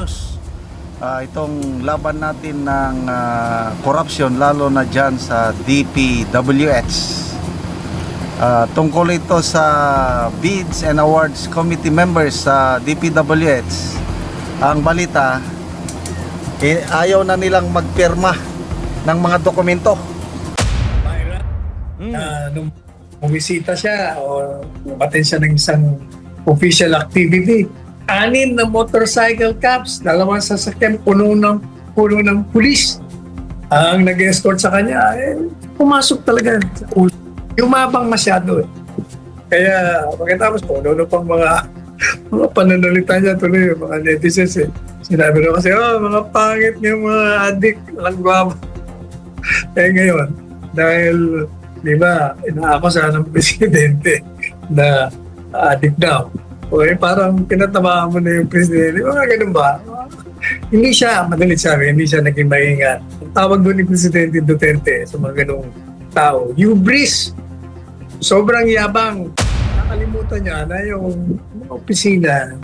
news. Ah, itong laban natin ng ah, corruption lalo na dyan sa DPWH. Ah, tungkol ito sa bids and awards committee members sa DPWH. Ang balita, eh, ayaw na nilang magpirma ng mga dokumento. Myra, na nung bumisita siya o umaten siya ng isang official activity, anin na motorcycle cops, dalawang sasakyan, puno ng, puno ng pulis. Ang nag-escort sa kanya, eh, pumasok talaga. sa. Yumabang masyado eh. Kaya pagkatapos puno na pang mga mga pananalita niya tuloy mga netizens eh. Sinabi na kasi, oh, mga pangit niyo mga adik, walang gwapo. Eh ngayon, dahil, di ba, inaakusahan ng presidente na addict daw. O eh, parang pinatamaan mo na yung presidente. Mga ganun ba? Hindi siya, madalit sabi, hindi siya naging maingat. Ang tawag doon ni Presidente Duterte sa mga ganung tao, hubris. Sobrang yabang. Nakalimutan niya na yung opisina,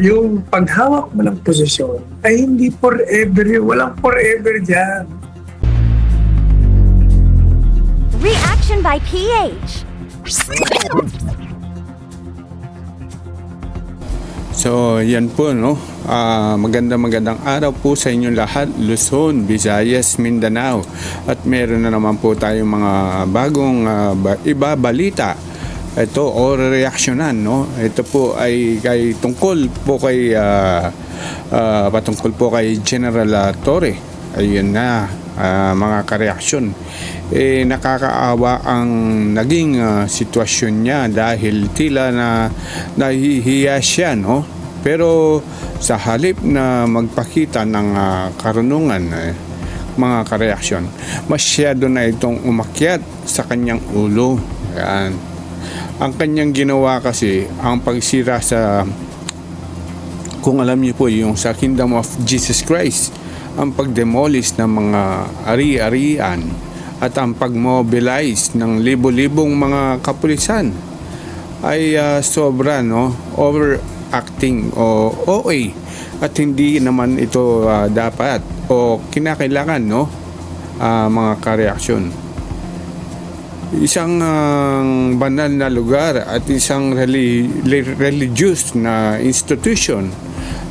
yung paghawak mo ng posisyon ay hindi forever yun. Walang forever dyan. Reaction by PH. So, yan po, no? Ah, maganda magandang araw po sa inyong lahat, Luzon, Visayas, Mindanao. At meron na naman po tayong mga bagong ah, ba- iba balita. Ito, o reaksyonan, no? Ito po ay kay tungkol po kay ah, ah, patungkol po kay General ah, Torre. Ayun na, ah, mga kareaksyon. Eh, nakakaawa ang naging ah, sitwasyon niya dahil tila na nahihiya siya, no? Pero sa halip na magpakita ng ah, karunungan, eh, mga kareaksyon, masyado na itong umakyat sa kanyang ulo. Yan. Ang kanyang ginawa kasi, ang pagsira sa kung alam niyo po yung sa Kingdom of Jesus Christ, ang pagdemolish ng mga ari-arian at ang pagmobilize ng libo-libong mga kapulisan ay ah, sobra no? Overacting o OA at hindi naman ito ah, dapat o kinakailangan no? Ah, mga kareaksyon. Isang ah, banal na lugar at isang reli- li- religious na institution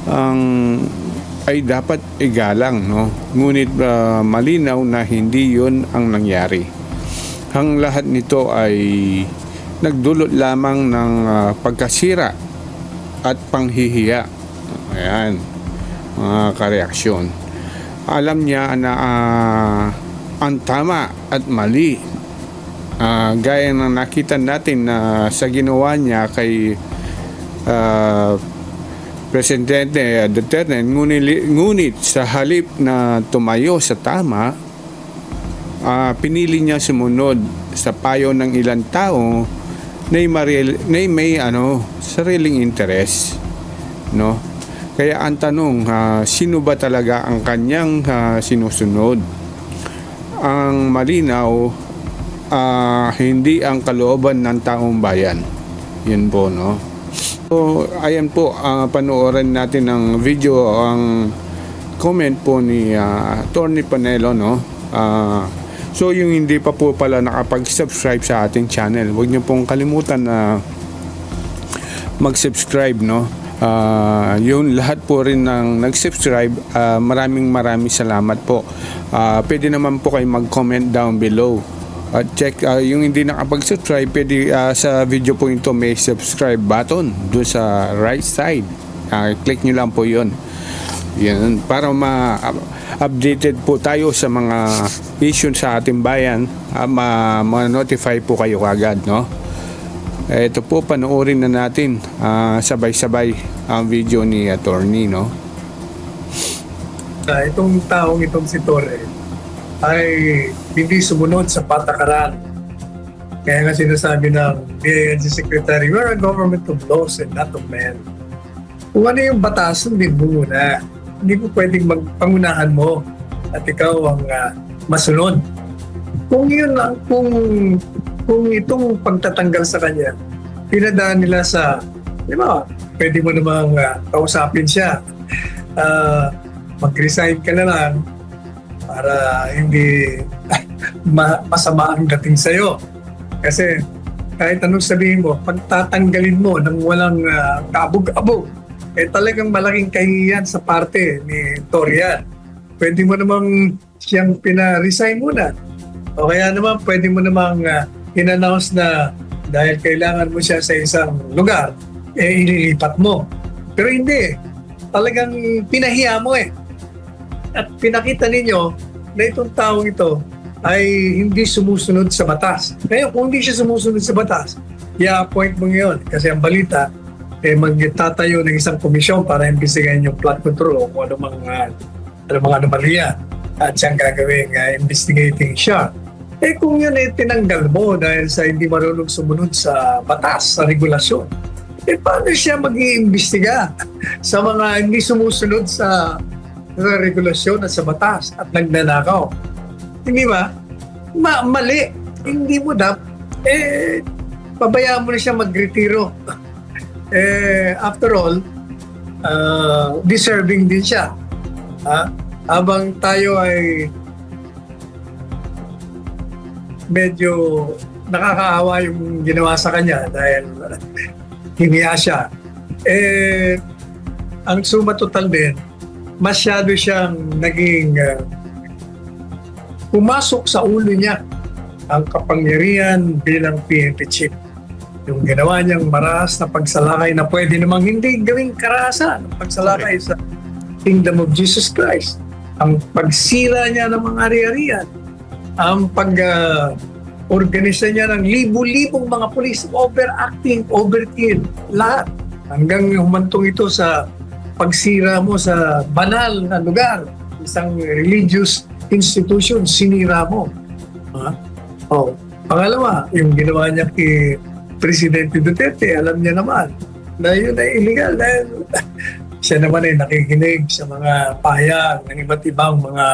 ang ay dapat igalang no? Ngunit ah, malinaw na hindi yon ang nangyari. Ang lahat nito ay nagdulot lamang ng ah, pagkasira at panghihiya. Ayan mga kareaksyon. Alam niya na ah, ang tama at mali. Ah, gaya ng nakita natin na sa ginawa niya kay ah, Presidente Duterte ngunit, ngunit sa halip na tumayo sa tama ah, pinili niya sumunod sa payo ng ilang tao na may, na may ano, sariling interest no kaya ang tanong ah, sino ba talaga ang kanyang ah, sinusunod ang malinaw ah, hindi ang kalooban ng taong bayan. Yun po, no? So, ayan po, ah, panoorin natin ang video, ang comment po ni ah, Tony Panelo, no? Ah, so, yung hindi pa po pala nakapag-subscribe sa ating channel, huwag niyo pong kalimutan na mag-subscribe, no? Ah, yun lahat po rin ng nag-subscribe, ah, maraming maraming salamat po. Ah, pwede naman po kayo mag-comment down below. At check ah, yung hindi nakapag-subscribe, pwede ah, sa video po ito may subscribe button doon sa right side. Ah, click nyo lang po yon. Yan, para ma-updated po tayo sa mga issue sa ating bayan, ma- ma-notify po kayo kagad, no? Ito po, panoorin na natin ah, sabay-sabay ang video ni attorney, no? na itong taong itong si Torre ay hindi sumunod sa patakaran. Kaya nga sinasabi ng DILG Secretary, we're a government of laws and not of men. Kung ano yung batas, hindi mo muna. Hindi ko pwedeng magpangunahan mo at ikaw ang ah, masunod. Kung yun lang, kung, kung itong pagtatanggal sa kanya, pinadaan nila sa, di ba, pwede mo namang ah, kausapin siya ah, mag-resign ka na lang para hindi ma- masama ang dating sa'yo. Kasi kahit anong sabihin mo, pag tatanggalin mo ng walang uh, kabog-abog, eh talagang malaking kahihiyan sa parte ni Torian. Pwede mo namang siyang pina-resign muna. O kaya naman, pwede mo namang uh, in-announce na dahil kailangan mo siya sa isang lugar, eh ililipat mo. Pero hindi. Talagang pinahiya mo eh. At pinakita ninyo na itong taong ito ay hindi sumusunod sa batas. Ngayon, kung hindi siya sumusunod sa batas, i-appoint mo ngayon. Kasi ang balita, eh, magtatayo ng isang komisyon para imbestigahin yung flood control o kung ano mga, ano mga anomalya at siyang gagawin uh, investigating siya. Eh kung yun eh tinanggal mo dahil sa hindi marunong sumunod sa batas, sa regulasyon, eh paano siya mag iimbestiga sa mga hindi sumusunod sa, sa regulasyon at sa batas at nagnanakaw? Hindi ba? Ma- mali. Hindi mo dap. Eh, pabayaan mo na siya magretiro. eh, after all, uh, deserving din siya. Ha? Habang tayo ay medyo nakakaawa yung ginawa sa kanya dahil hiniya siya. Eh, ang suma total din, masyado siyang naging uh, pumasok sa ulo niya ang kapangyarihan bilang PNP chief. Yung ginawa niyang maras na pagsalakay na pwede namang hindi gawing karahasan pagsalakay sa Kingdom of Jesus Christ. Ang pagsira niya ng mga ari-arian, ang pag uh, niya ng libu-libong mga pulis, overacting, overkill, lahat. Hanggang humantong ito sa pagsira mo sa banal na lugar, isang religious institution, sinira mo. Ha? Oh. Pangalawa, yung ginawa niya kay Presidente Duterte, alam niya naman na yun ay illegal dahil siya naman ay nakikinig sa mga pahayag ng iba't ibang mga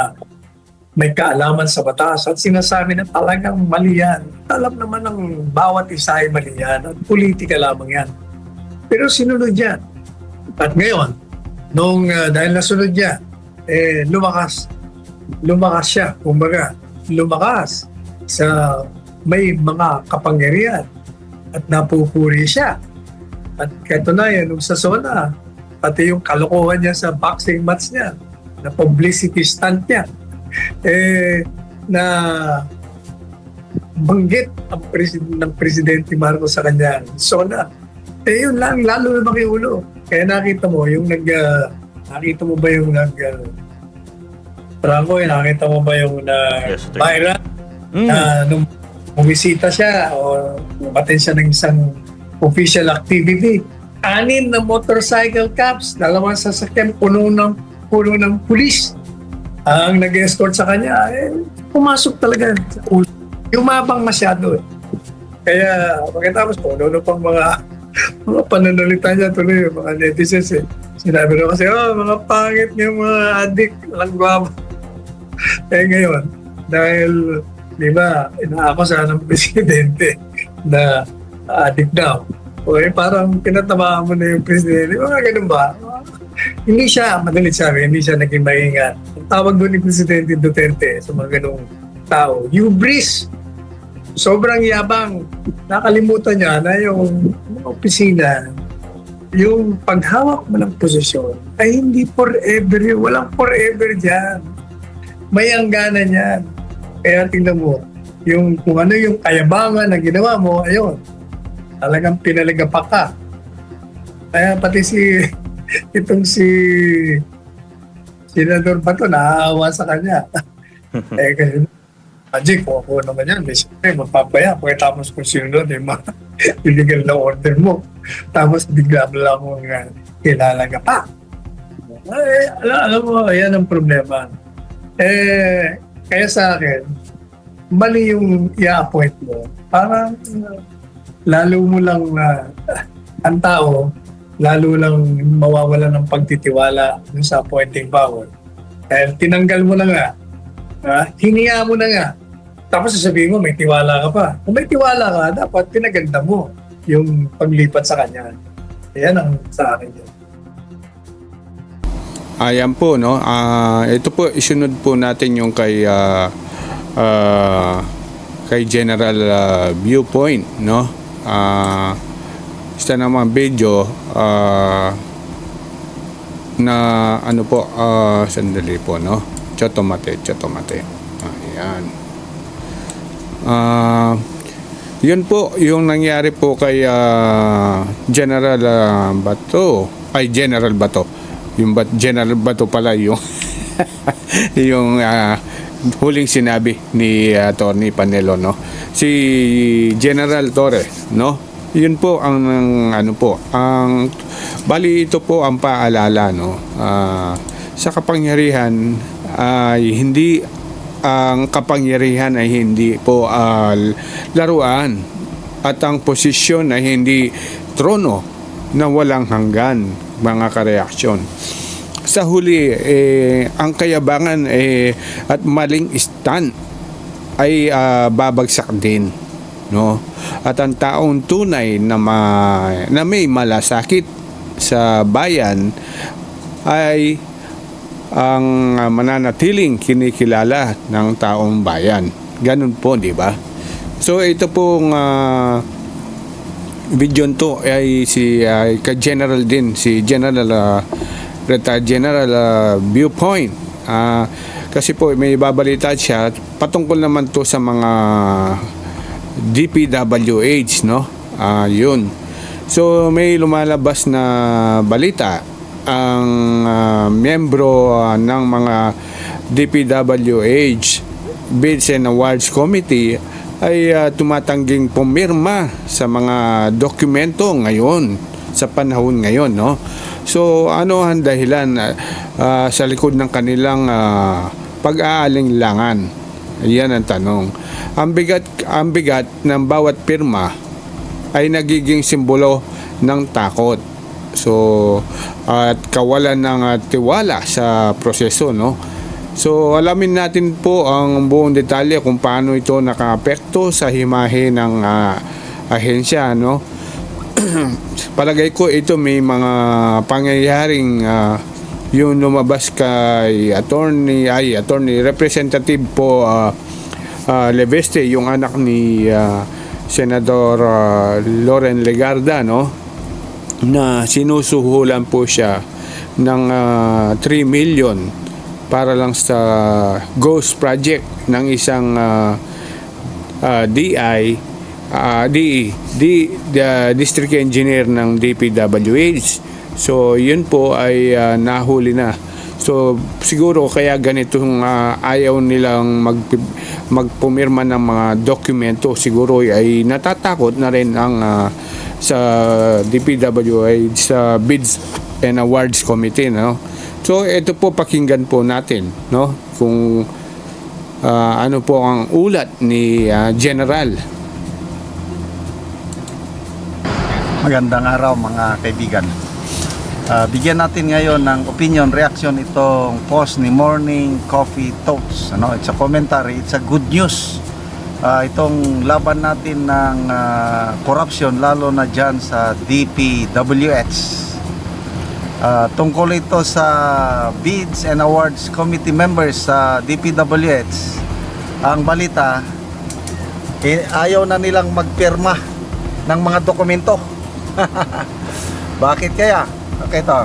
may kaalaman sa batas at sinasabi na talagang mali yan. Alam naman ng bawat isa ay mali yan at politika lamang yan. Pero sinunod yan. At ngayon, nung uh, dahil nasunod niya, eh, lumakas. Lumakas siya, kumbaga. Lumakas sa may mga kapangyarihan at napupuri siya. At katunayan, nung sa SONA, pati yung kalokohan niya sa boxing match niya, na publicity stunt niya, eh, na banggit ang presid- ng Presidente Marcos sa kanya. SONA. Eh, yun lang, lalo na makiulo. Kaya nakita mo, yung nag, ah, nakita mo ba yung nag, uh, Franco, eh, nakita mo ba yung na Yes, sir. viral Mm. na nung bumisita siya o umaten siya ng isang official activity. Anin na motorcycle cops, dalawang sasakyan, puno ng, puno ng pulis. Ang nag-escort sa kanya, eh, pumasok talaga. Yumabang masyado eh. Kaya pagkatapos po, ano pang mga mga pananalita niya tuloy mga netizens eh. Sinabi na kasi, oh, mga pangit yung mga adik, lang guwapo. eh ngayon, dahil di ba, inaakusa ng presidente na adik daw. O eh, parang pinatamaan mo na yung presidente. Mga ganun ba? hindi siya, madalit sabi, hindi siya naging maingat. Ang tawag doon ni Presidente Duterte sa mga ganung tao, hubris. Sobrang yabang. Nakalimutan niya na yung opisina, yung paghawak mo ng posisyon ay hindi forever. Walang forever dyan. May angganan yan. Kaya tingnan mo, yung kung ano yung kayabangan na ginawa mo, ayun, talagang pinalagapa ka. Kaya pati si, itong si Senador Bato, naaawa sa kanya. eh, kasi, Magic, kung ako naman yan, may siyempre, mapapaya. Pagkatapos kung sino doon, yung mga illegal na order mo. Tapos bigla mo lang kung uh, kilala ka pa. Eh, alam, alam mo, yan ang problema. Eh, kaya sa akin, mali yung i-appoint mo. Parang uh, lalo mo lang uh, ang tao, lalo lang mawawala ng pagtitiwala sa appointing power. Dahil tinanggal mo na nga, uh, hiniya mo na nga, tapos sasabihin mo may tiwala ka pa. Kung may tiwala ka, dapat pinaganda mo yung paglipat sa kanya. Yan ang sa akin yun. Ayan po, no? Ah, ito po, isunod po natin yung kay ah, ah, kay General ah, Viewpoint, no? Ah, isa naman video ah, na ano po, ah, sandali po, no? Chotomate, chotomate. Ayan. Ah, yun po, yung nangyari po kay ah, General ah, Bato, ay General Bato. Yung Bat General Bato pala yung yung ah, huling sinabi ni uh, Attorney Panelo, no? Si General Torres, no? Yun po ang ano po, ang bali ito po ang paalala, no? Ah, sa kapangyarihan ay hindi ang kapangyarihan ay hindi po ah, laruan at ang posisyon ay hindi trono na walang hanggan mga kareaksyon. Sa huli, eh, ang kayabangan eh, at maling stand ay ah, babagsak din. No? At ang taong tunay na, ma- na may malasakit sa bayan ay ang mananatiling kinikilala ng taong bayan. Ganun po, di ba? So ito pong ah, video to ay si ay kay General din si General uh, retired General ah, Viewpoint. Ah, kasi po may babalita siya patungkol naman to sa mga DPWH no? Ah, yun. So may lumalabas na balita. Ang ah, miyembro ah, ng mga DPWH Bids and Awards Committee ay ah, tumatangging pumirma sa mga dokumento ngayon sa panahon ngayon no? So ano ang dahilan ah, ah, sa likod ng kanilang ah, pag-aalinlangan? Yan ang tanong. Ang bigat ang bigat ng bawat pirma ay nagiging simbolo ng takot. So at kawalan ng ah, tiwala sa proseso no So alamin natin po ang buong detalye kung paano ito nakaapekto sa himahe ng ah, ahensya no. Palagay ko ito may mga pangyayaring ah, yung lumabas kay attorney ay attorney representative po ah, ah, Leveste yung anak ni ah, Senador ah, Loren Legarda no na sinusuhulan po siya ng ah, 3 million para lang sa ghost project ng isang ah, ah, DI ah, DE D, the district engineer ng DPWH so yun po ay ah, nahuli na. So siguro kaya ganitong ah, ayaw nilang mag magpumirma ng mga dokumento. Siguro ay natatakot na rin ang ah, sa DPWH sa Bids and Awards Committee no So ito po pakinggan po natin no kung ah, ano po ang ulat ni ah, General. Magandang araw mga kaibigan. Ah, bigyan natin ngayon ng opinion, reaction itong post ni Morning Coffee Talks. Ano, it's a commentary, it's a good news. Ah, itong laban natin ng ah, corruption lalo na dyan sa DPWH. Ah, tungkol ito sa Bids and Awards Committee members sa DPWH. Ang balita, eh, ayaw na nilang magpirma ng mga dokumento. Bakit kaya? Okay to.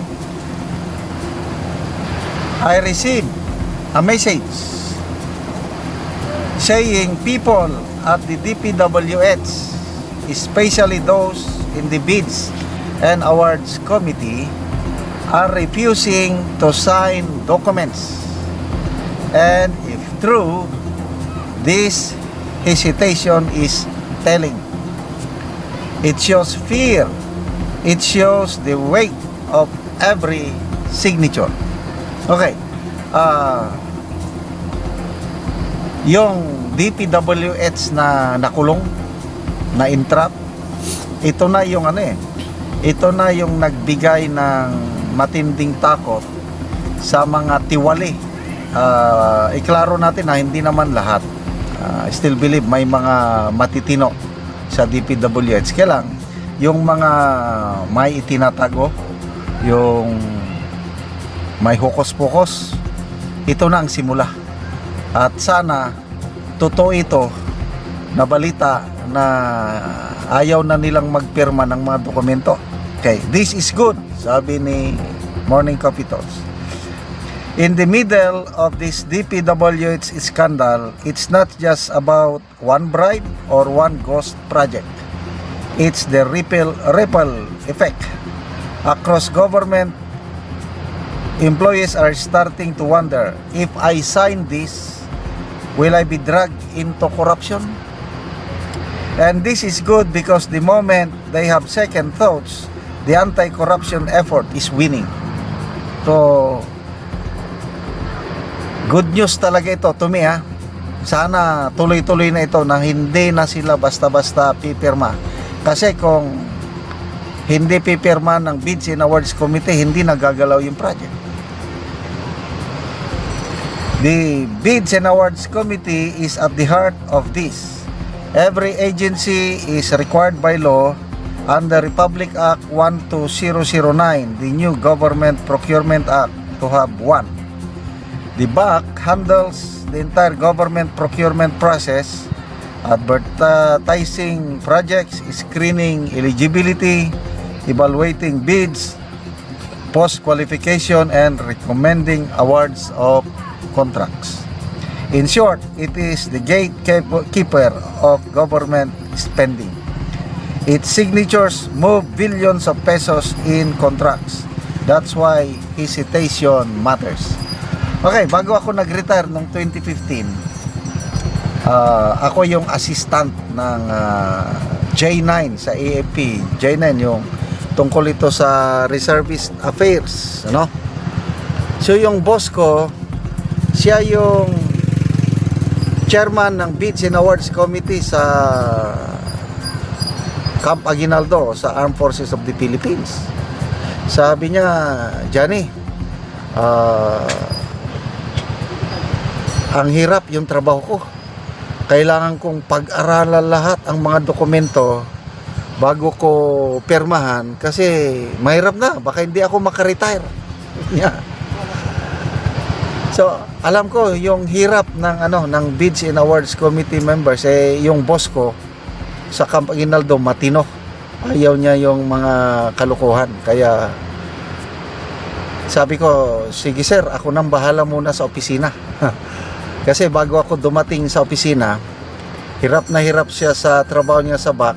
I received a message saying people at the DPWH, especially those in the bids and awards committee, are refusing to sign documents. And if true, this hesitation is telling. It shows fear. It shows the weight of every signature. Okay. Ah yung DPWH na nakulong, na entrap, ito na yung ano eh, ito na yung nagbigay ng matinding takot sa mga tiwali. Ah, iklaro natin na hindi naman lahat. Ah, I still believe may mga matitino sa DPWH. Kaya lang, yung mga may itinatago, yung may hukos-pukos. Ito na ang simula. At sana totoo ito na balita na ayaw na nilang magpirma ng mga dokumento. Okay, this is good, sabi ni Morning Coffee Talks. In the middle of this DPWH scandal, it's not just about one bribe or one ghost project. It's the ripple, ripple effect. Across government, employees are starting to wonder, if I sign this, will I be dragged into corruption? And this is good because the moment they have second thoughts, the anti-corruption effort is winning. So, good news talaga ito to me ha. Sana tuloy-tuloy na ito na hindi na sila basta-basta pipirma. Kasi kung hindi pipirma ng Bids and Awards Committee, hindi nagagalaw yung project. The Bids and Awards Committee is at the heart of this. Every agency is required by law under Republic Act 12009, the new Government Procurement Act, to have one. The BAC handles the entire government procurement process, advertising projects, screening eligibility, evaluating bids, post-qualification, and recommending awards of contracts. In short, it is the gatekeeper of government spending. Its signatures move billions of pesos in contracts. That's why hesitation matters. Okay, bago ako nag-retire noong 2015, ah, ako yung assistant ng ah, J9 sa AFP. J9 yung tungkol ito sa reservist affairs, ano? So yung boss ko, siya yung chairman ng Bids and Awards Committee sa Camp Aguinaldo sa Armed Forces of the Philippines. Sabi niya, Johnny, ah, ang hirap yung trabaho ko. Kailangan kong pag-aralan lahat ang mga dokumento bago ko permahan kasi mahirap na. Baka hindi ako makaretire. Yeah. So, alam ko yung hirap ng ano ng Bids and Awards Committee members eh yung boss ko sa Camp Aguinaldo matino. Ayaw niya yung mga kalukuhan. Kaya sabi ko, sige sir, ako nang bahala muna sa opisina. Kasi bago ako dumating sa opisina, hirap na hirap siya sa trabaho niya sa back.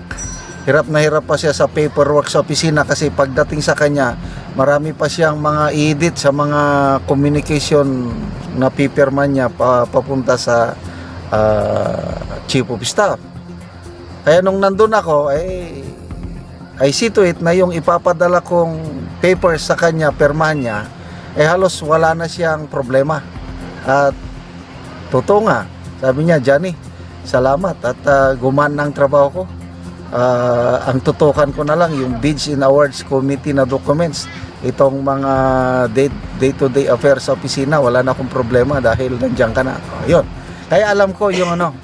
Hirap na hirap pa siya sa paperwork sa opisina kasi pagdating sa kanya, marami pa siyang mga edit sa mga communication na pipirma niya pa, papunta sa ah, chief of staff. Kaya nung nandun ako, eh, I see to it na yung ipapadala kong papers sa kanya, permahan niya, eh halos wala na siyang problema. At totoo nga, sabi niya, Johnny, salamat at ah, gumana ang trabaho ko. Ah, ang tutukan ko na lang yung Bids and Awards Committee na documents. Itong mga day- day-to-day affairs sa opisina, wala na akong problema dahil nandiyan ka na. Ayun. Kaya alam ko yung ano,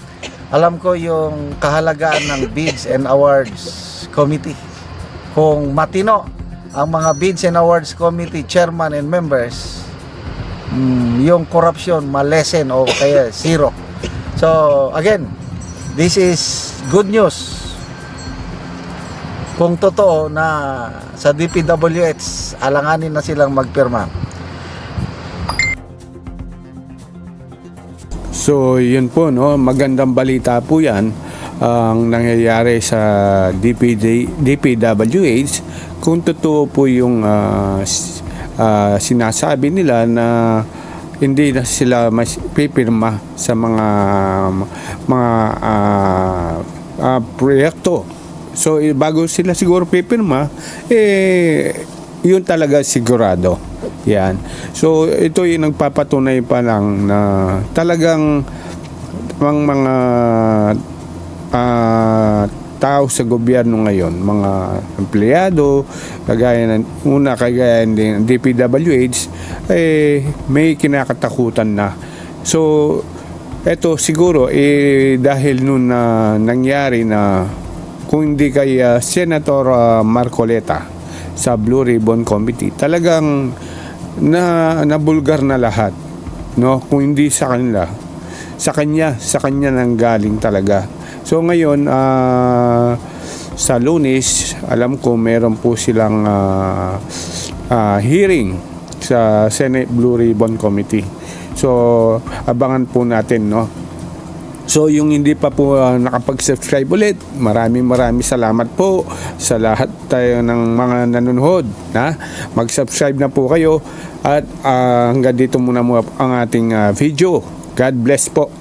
alam ko yung kahalagaan ng Bids and Awards Committee. Kung matino ang mga Bids and Awards Committee chairman and members, mm, yung corruption malesen o kaya zero. So, again, this is good news. Kung totoo na sa DPWH, alanganin na silang magpirma. So, yun po, no? magandang balita po yan ang nangyayari sa DPD, DPWH kung totoo po yung s- ah, sinasabi nila na hindi na sila mas pipirma sa mga mga ah, ah, proyekto. So eh, bago sila siguro pipirma, eh yun talaga sigurado. Yan. So ito yung nagpapatunay pa lang na talagang ang mga ah, tao sa gobyerno ngayon, mga empleyado, kagaya ng una kagaya ng DPWH, eh may kinakatakutan na. So eto siguro eh dahil nun na nangyari na kung hindi kay ah, Senator ah, Marcoleta sa Blue Ribbon Committee, talagang na nabulgar na lahat no? Kung hindi sa kanila sa kanya sa kanya nang galing talaga. So ngayon ah, sa lunes alam ko meron po silang ah, ah, hearing sa Senate Blue Ribbon Committee. So abangan po natin no So yung hindi pa po uh, nakapag-subscribe ulit, maraming maraming salamat po sa lahat tayo ng mga nanonood. Na? Mag-subscribe na po kayo at uh, hanggang dito muna mo ang ating uh, video. God bless po.